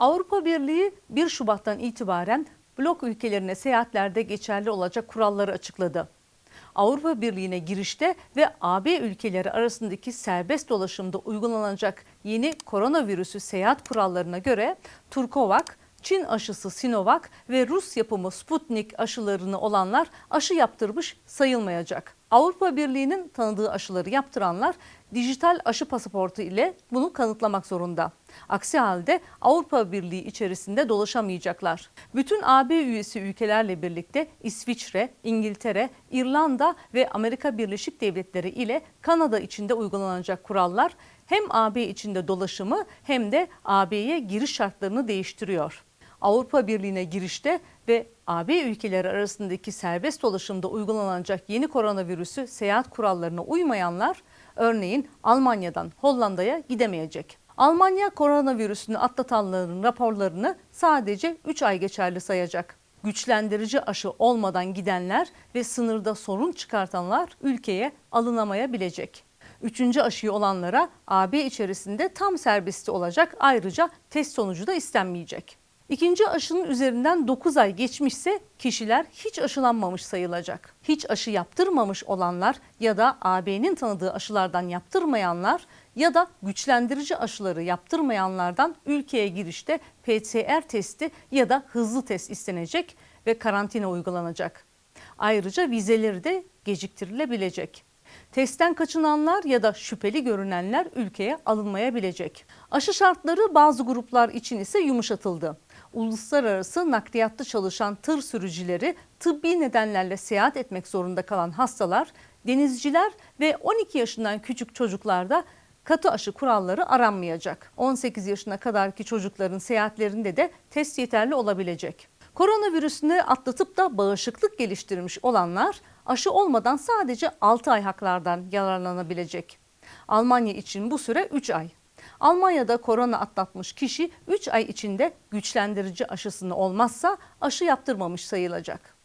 Avrupa Birliği 1 Şubat'tan itibaren blok ülkelerine seyahatlerde geçerli olacak kuralları açıkladı. Avrupa Birliği'ne girişte ve AB ülkeleri arasındaki serbest dolaşımda uygulanacak yeni koronavirüsü seyahat kurallarına göre Turkovac, Çin aşısı Sinovac ve Rus yapımı Sputnik aşılarını olanlar aşı yaptırmış sayılmayacak. Avrupa Birliği'nin tanıdığı aşıları yaptıranlar dijital aşı pasaportu ile bunu kanıtlamak zorunda. Aksi halde Avrupa Birliği içerisinde dolaşamayacaklar. Bütün AB üyesi ülkelerle birlikte İsviçre, İngiltere, İrlanda ve Amerika Birleşik Devletleri ile Kanada içinde uygulanacak kurallar hem AB içinde dolaşımı hem de AB'ye giriş şartlarını değiştiriyor. Avrupa Birliği'ne girişte ve AB ülkeleri arasındaki serbest dolaşımda uygulanacak yeni koronavirüsü seyahat kurallarına uymayanlar örneğin Almanya'dan Hollanda'ya gidemeyecek. Almanya koronavirüsünü atlatanların raporlarını sadece 3 ay geçerli sayacak. Güçlendirici aşı olmadan gidenler ve sınırda sorun çıkartanlar ülkeye alınamayabilecek. Üçüncü aşıyı olanlara AB içerisinde tam serbesti olacak ayrıca test sonucu da istenmeyecek. İkinci aşının üzerinden 9 ay geçmişse kişiler hiç aşılanmamış sayılacak. Hiç aşı yaptırmamış olanlar ya da AB'nin tanıdığı aşılardan yaptırmayanlar ya da güçlendirici aşıları yaptırmayanlardan ülkeye girişte PCR testi ya da hızlı test istenecek ve karantina uygulanacak. Ayrıca vizeleri de geciktirilebilecek. Testten kaçınanlar ya da şüpheli görünenler ülkeye alınmayabilecek. Aşı şartları bazı gruplar için ise yumuşatıldı. Uluslararası nakliyatta çalışan tır sürücüleri, tıbbi nedenlerle seyahat etmek zorunda kalan hastalar, denizciler ve 12 yaşından küçük çocuklarda katı aşı kuralları aranmayacak. 18 yaşına kadarki çocukların seyahatlerinde de test yeterli olabilecek. Koronavirüsünü atlatıp da bağışıklık geliştirmiş olanlar aşı olmadan sadece 6 ay haklardan yararlanabilecek. Almanya için bu süre 3 ay. Almanya'da korona atlatmış kişi 3 ay içinde güçlendirici aşısını olmazsa aşı yaptırmamış sayılacak.